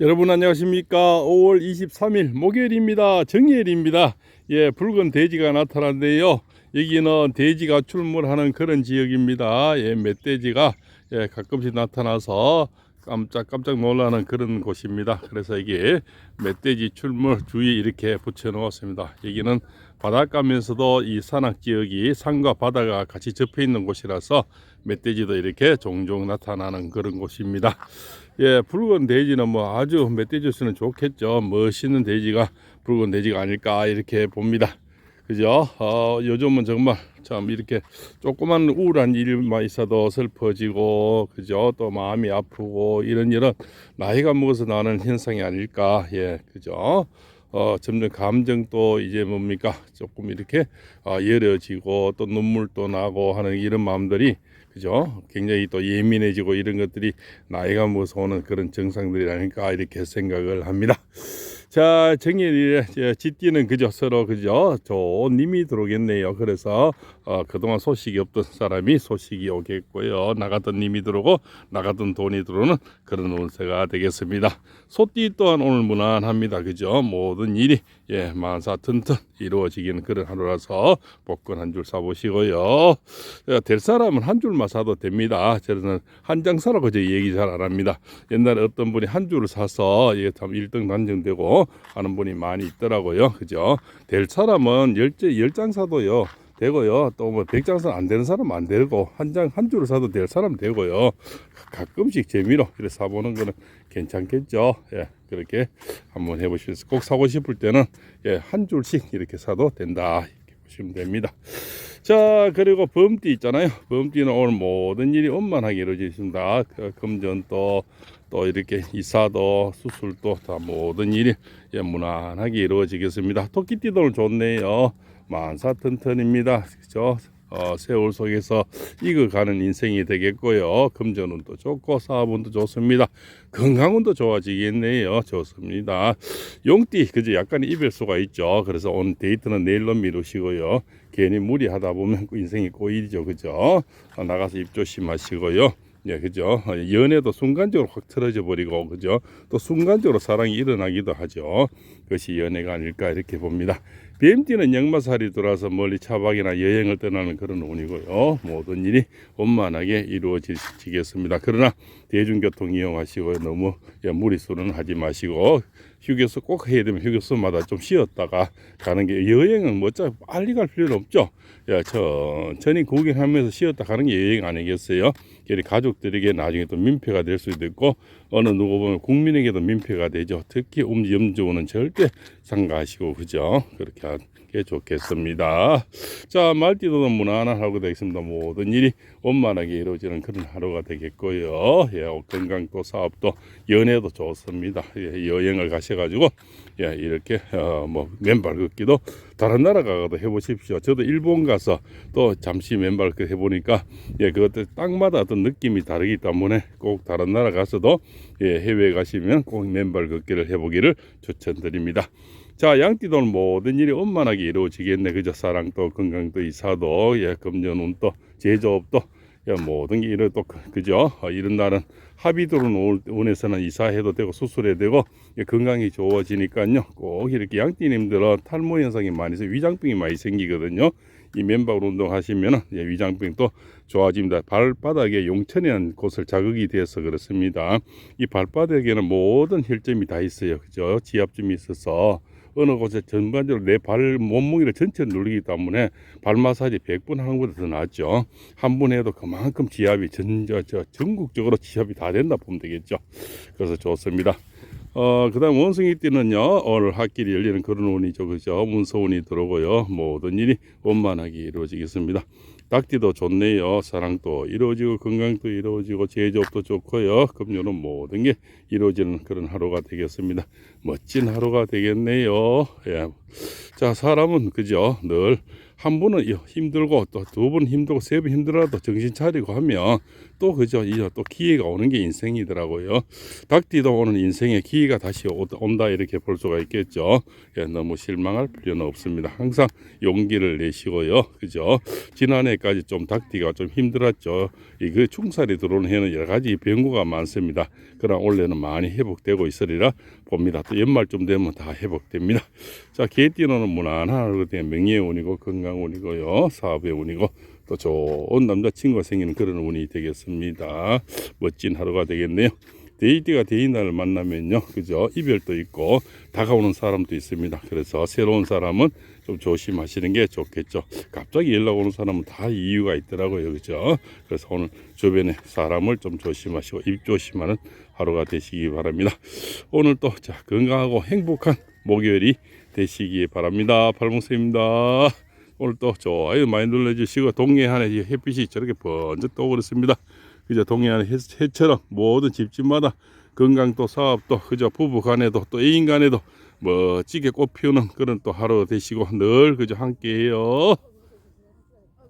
여러분 안녕하십니까? 5월 23일 목요일입니다. 정예일입니다. 예 붉은 돼지가 나타났는데요. 여기는 돼지가 출몰하는 그런 지역입니다. 예 멧돼지가 예 가끔씩 나타나서 깜짝 깜짝 놀라는 그런 곳입니다 그래서 여기 멧돼지 출몰 주의 이렇게 붙여 놓았습니다 여기는 바닷가면서도 이 산악 지역이 산과 바다가 같이 접해 있는 곳이라서 멧돼지도 이렇게 종종 나타나는 그런 곳입니다. 예, 붉은 돼지는 뭐 아주 멧돼지로서는 좋겠죠. 멋있는 돼지가 붉은 돼지가 아닐까 이렇게 봅니다. 그죠? 어, 요즘은 정말 참 이렇게 조그만 우울한 일만 있어도 슬퍼지고, 그죠? 또 마음이 아프고, 이런 이런 나이가 먹어서 나는 현상이 아닐까. 예, 그죠? 어, 점점 감정도 이제 뭡니까? 조금 이렇게 어, 예려지고, 또 눈물도 나고 하는 이런 마음들이 그죠? 굉장히 또 예민해지고 이런 것들이 나이가 오는 그런 증상들이 아닐까 이렇게 생각을 합니다. 자, 정일이 쥐띠는 그죠 서로 그죠 좋은 님이 들어오겠네요. 그래서 어, 그동안 소식이 없던 사람이 소식이 오겠고요. 나갔던 님이 들어오고 나갔던 돈이 들어오는 그런 운세가 되겠습니다. 소띠 또한 오늘 무난합니다. 그죠? 모든 일이 예 만사 튼튼 이루어지기는 그런 하루라서 복권 한 줄 사보시고요. 자, 될 사람은 한 줄만 사도 됩니다. 저는 한 장 사라고 저 얘기 잘 안 합니다. 옛날에 어떤 분이 한 줄을 사서 이게 참 1등 단정되고 하는 분이 많이 있더라고요. 그죠? 될 사람은 열째 열장 사도요. 되고요. 또 뭐 백장 사안 안 되는 사람 안 되고 한 장 한 줄을 사도 될 사람 되고요. 가끔씩 재미로 이렇게 사보는 거는 괜찮겠죠. 예, 그렇게 한번 해보시면서 꼭 사고 싶을 때는 예, 한 줄씩 이렇게 사도 된다. 이렇게 보시면 됩니다. 자, 그리고 범띠 있잖아요. 범띠는 오늘 모든 일이 원만하게 이루어지십니다. 그 금전도 또 이렇게 이사도 수술도 다 모든 일이 예, 무난하게 이루어지겠습니다. 토끼띠도 좋네요. 만사 튼튼입니다. 그죠? 어, 세월 속에서 익어가는 인생이 되겠고요. 금전운도 좋고 사업운도 좋습니다. 건강운도 좋아지겠네요. 좋습니다. 용띠 그저 약간 이별수가 있죠. 그래서 오늘 데이트는 내일로 미루시고요. 괜히 무리하다 보면 인생이 꼬이죠. 그죠? 어, 나가서 입 조심하시고요. 예, 그죠. 어, 연애도 순간적으로 확 틀어져 버리고, 그죠. 또 순간적으로 사랑이 일어나기도 하죠. 그것이 연애가 아닐까 이렇게 봅니다. BMT는 역마살이 돌아서 멀리 차박이나 여행을 떠나는 그런 운이고요. 모든 일이 원만하게 이루어지겠습니다. 그러나 대중교통 이용하시고 너무 예, 무리수는 하지 마시고 휴게소 꼭 해야 되면 휴게소마다 좀 쉬었다가 가는 게 여행은 뭐 어차피 빨리 갈 필요는 없죠. 야, 천천히 구경하면서 쉬었다 가는 게 여행 아니겠어요? 가족들에게 나중에 또 민폐가 될 수도 있고 어느 누구 보면 국민에게도 민폐가 되죠. 특히 음주운은 절대 상가하시고 그죠? 그렇게 하는 게 좋겠습니다. 자 말띠도 무난한 하루가 되겠습니다. 모든 일이 원만하게 이루어지는 그런 하루가 되겠고요. 예, 건강도 사업도 연애도 좋습니다. 예, 여행을 가셔가지고 예, 이렇게 어, 뭐 맨발 걷기도 다른 나라 가도 해보십시오. 저도 일본 가서 또 잠시 맨발 걷기 해보니까 예, 그것들 땅마다 어떤 느낌이 다르기 때문에 꼭 다른 나라 가서도 예, 해외 가시면 꼭 맨발 걷기를 해보기를 추천드립니다. 자, 양띠도는 모든 일이 원만하게 이루어지겠네. 그저 사랑도 건강도 이사도 예, 금전운도 제조업도 예, 모든 게 이래 또 그- 그죠? 어, 이런 날은 합의 들어온 운에서는 이사해도 되고 수술해도 되고 예, 건강이 좋아지니까요. 꼭 이렇게 양띠님들은 탈모 현상이 많이 있어요. 위장병이 많이 생기거든요. 이 맨발 운동하시면 예, 위장병도 좋아집니다. 발바닥에 용천이라는 곳을 자극이 돼서 그렇습니다. 이 발바닥에는 모든 혈점이 다 있어요. 그죠? 지압점이 있어서 어느 곳에 전반적으로 내 발 몸무게를 전체 누르기 때문에 발 마사지 100번 하는 것보다 더 낫죠. 한 번 해도 그만큼 지압이 전, 저, 저, 전국적으로 지압이 다 된다 보면 되겠죠. 그래서 좋습니다. 어, 그 다음 원숭이 띠는요, 오늘 학길이 열리는 그런 운이죠. 그죠? 문서운이 들어오고요. 모든 일이 원만하게 이루어지겠습니다. 닭띠도 좋네요. 사랑도 이루어지고 건강도 이루어지고 제조업도 좋고요. 금요는 모든 게 이루어지는 그런 하루가 되겠습니다. 멋진 하루가 되겠네요. 예. 자, 사람은 그죠? 늘한 번은 이 힘들고 또 두 번 힘들고 세 번 힘들어도 정신 차리고 하면 또 그죠 이제 또 기회가 오는 게 인생이더라고요. 닭띠도 오는 인생에 기회가 다시 오- 온다 이렇게 볼 수가 있겠죠. 예, 너무 실망할 필요는 없습니다. 항상 용기를 내시고요. 그죠? 지난해까지 좀 닭띠가 좀 힘들었죠. 이그 충살이 들어오는 해는 여러 가지 변고가 많습니다. 그러나 올해는 많이 회복되고 있으리라 봅니다. 또 연말쯤 되면 다 회복됩니다. 자, 개띠는 무난한 명예의 운이고 건강 운이고요. 사업의 운이고 또 좋은 남자친구가 생기는 그런 운이 되겠습니다. 멋진 하루가 되겠네요. 데이트가 데이날을 만나면요, 그죠? 이별도 있고 다가오는 사람도 있습니다. 그래서 새로운 사람은 좀 조심하시는 게 좋겠죠. 갑자기 연락 오는 사람은 다 이유가 있더라고요, 그죠? 그래서 오늘 주변에 사람을 좀 조심하시고 입 조심하는 하루가 되시기 바랍니다. 오늘 또 자, 건강하고 행복한 목요일이 되시기 바랍니다. 팔봉쌤입니다. 오늘 또 좋아요 많이 눌러주시고 동해안에 이 햇빛이 저렇게 번쩍 떠오르습니다 그저 동해안 해, 해처럼 모든 집집마다 건강 또 사업 또 그저 부부 간에도 또 애인 간에도 멋지게 꽃 피우는 그런 또 하루 되시고 늘 그저 함께해요.